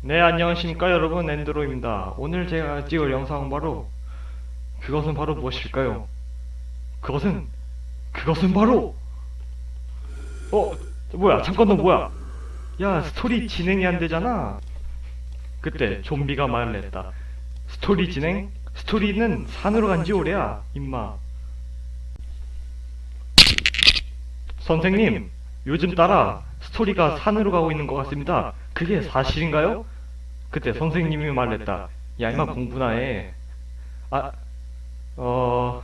네, 안녕하십니까 여러분 엔드로입니다. 오늘 제가 찍을 영상은 바로 그것은 바로 무엇일까요? 그것은 그것은 바로 어 뭐야 잠깐 너 뭐야? 야 스토리 진행이 안 되잖아. 그때 좀비가 말을 했다. 스토리 진행? 스토리는 산으로 간 지 오래야 임마. 선생님, 요즘 따라 스토리가 산으로 가고 있는 것 같습니다. 그게 사실인가요? 그때 선생님이 말했다. 야, 이마 공부나 해. 아, 어,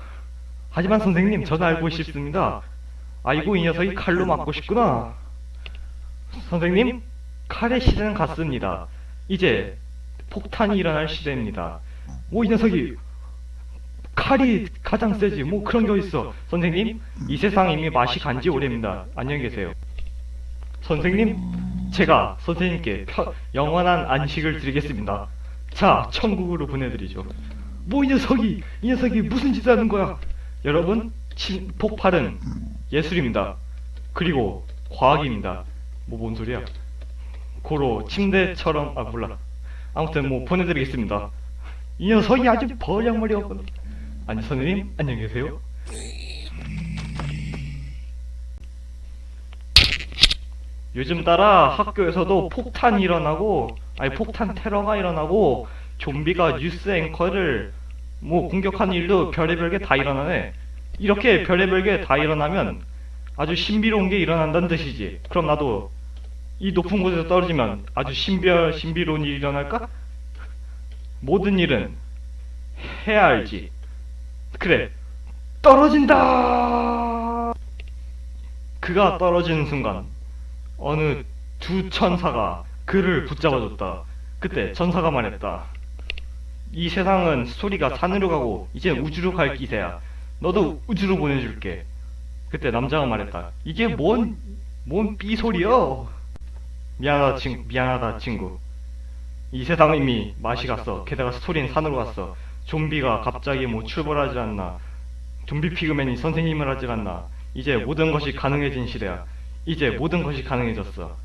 하지만 선생님, 저는 알고 싶습니다. 아이고, 이 녀석이 칼로 맞고 싶구나. 선생님, 칼의 시대는 갔습니다. 이제 폭탄이 일어날 시대입니다. 오, 이 녀석이 칼이 가장 세지. 뭐 그런 게 있어. 선생님, 이 세상 이미 맛이 간지 오래입니다. 안녕히 계세요. 선생님, 제가 선생님께 펴- 영원한 안식을 드리겠습니다. 자, 천국으로 보내드리죠. 뭐 이 녀석이, 이 녀석이 무슨 짓을 하는 거야? 여러분, 친, 폭발은 예술입니다. 그리고 과학입니다. 뭐 뭔 소리야? 고로 침대처럼 아 몰라. 아무튼 뭐 보내드리겠습니다. 이 녀석이 아주 버량머리였거든. 아니 선생님 안녕히 계세요. 요즘 따라 학교에서도 폭탄이 일어나고 아니 폭탄 테러가 일어나고 좀비가 뉴스 앵커를 뭐 공격하는 일도 별의별 게 다 일어나네. 이렇게 별의별 게 다 일어나면 아주 신비로운 게 일어난다는 뜻이지. 그럼 나도 이 높은 곳에서 떨어지면 아주 신비할 신비로운 일이 일어날까? 모든 일은 해야 알지. 그래, 떨어진다. 그가 떨어지는 순간 어느 두 천사가 그를 붙잡아줬다. 그때 천사가 말했다. 이 세상은 스토리가 산으로 가고 이제 우주로 갈 기세야. 너도 우주로 보내줄게. 그때 남자가 말했다. 이게 뭔, 뭔 삐소리여? 미안하다, 친, 미안하다, 친구. 이 세상은 이미 맛이 갔어. 게다가 스토리는 산으로 갔어. 좀비가 갑자기 뭐 출발하지 않나. 좀비 피그맨이 선생님을 하지 않나. 이제 모든 것이 가능해진 시대야. 이제 모든 것이 가능해졌어.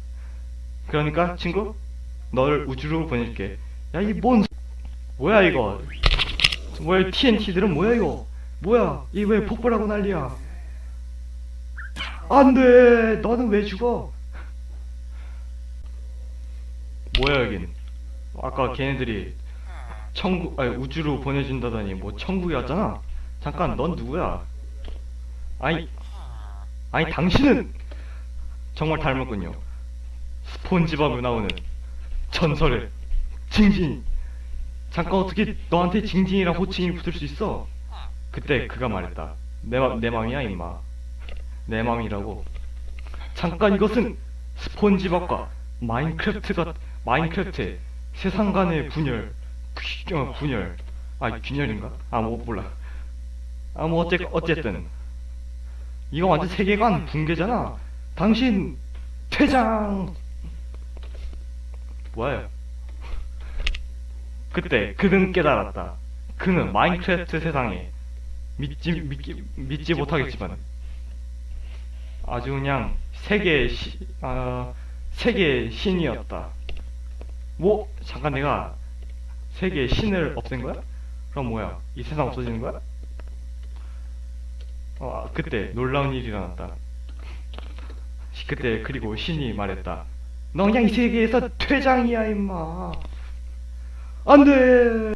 그러니까 친구, 널 우주로 보낼게. 야 이 뭔 뭐야 이거? 뭐야 TNT들은 뭐야 이거? 뭐야 이 왜 폭발하고 난리야? 안돼, 너는 왜 죽어? 뭐야 여긴? 아까 걔네들이 천국 아니 우주로 보내준다더니 뭐 천국에 왔잖아. 잠깐 넌 누구야? 아니 아니 당신은 정말 닮았군요. 스폰지밥에 나오는 전설의 징징. 잠깐 어떻게 너한테 징징이랑 호칭이 붙을 수 있어? 그때 그가 말했다. 내, 마, 내 맘이야 임마. 내 맘이라고. 잠깐 이것은 스폰지밥과 마인크래프트가 마인크래프트의 세상 간의 분열 균- 어, 분열 아 균열인가? 아뭐 몰라 아 뭐 어째 어쨌든 이거 완전 세계관 붕괴잖아 당신 퇴장 뭐야 그때 그는 깨달았다 그는 마인크래프트 세상에 믿지 믿기, 믿지 못하겠지만 아주 그냥 세계의 시, 아, 세계의 신이었다. 뭐 잠깐 내가 세계의 신을 없앤 거야? 그럼 뭐야? 이 세상 없어지는 거야? 어, 아, 그때 놀라운 일이 일어났다. 그때 그리고 신이 말했다. 너 그냥 이 세계에서 퇴장이야 임마. 안 돼.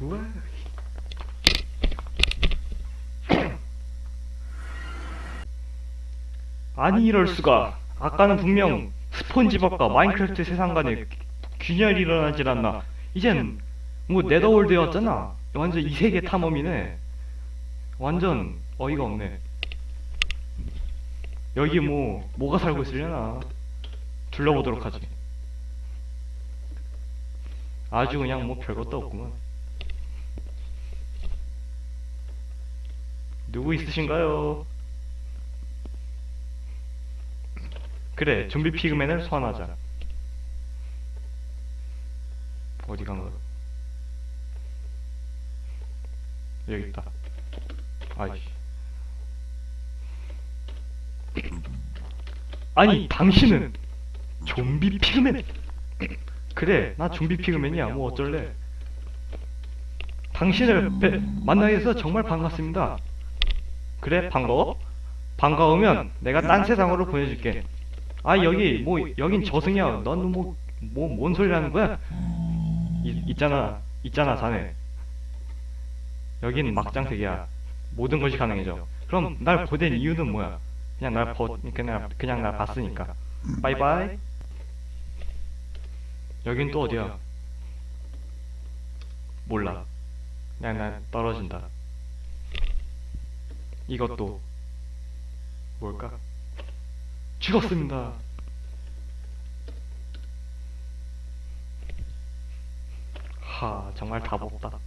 우와. 아니 이럴 수가. 아까는 분명 스폰지밥과 마인크래프트 세상 간에 균열이 일어나질 않나. 이젠 뭐 네더월드였잖아. 완전 이 세계 탐험이네. 완전 어이가 없네. 여기 뭐 뭐가 살고 있으려나. 둘러보도록 하지. 아주 그냥 뭐 별것도 없구만. 누구 있으신가요? 그래, 좀비 피그맨을 소환하자. 어디 간 거야? 여기 있다. 아이씨. 아니 당신은 좀비 피그맨. 그래 나 좀비 피그맨이야. 뭐 어쩔래? 당신을 뵈- 만나게 돼서 정말 반갑습니다. 그래 반가워? 반가우면 내가 딴 세상으로 보내줄게. 아 여기 뭐 여긴 저승이야. 넌뭐뭐뭔 소리라는 거야? 이, 있잖아. 있잖아. 자네. 여긴 막장색이야 모든 것이 가능해져. 그럼 날 보낸 이유는 뭐야? 그냥 날 보, 그냥 그냥 날 봤으니까. 바이바이. 여긴 또 어디야? 몰라. 그냥 난 떨어진다. 이것도 뭘까? 죽었습니다. 하 정말 답 없다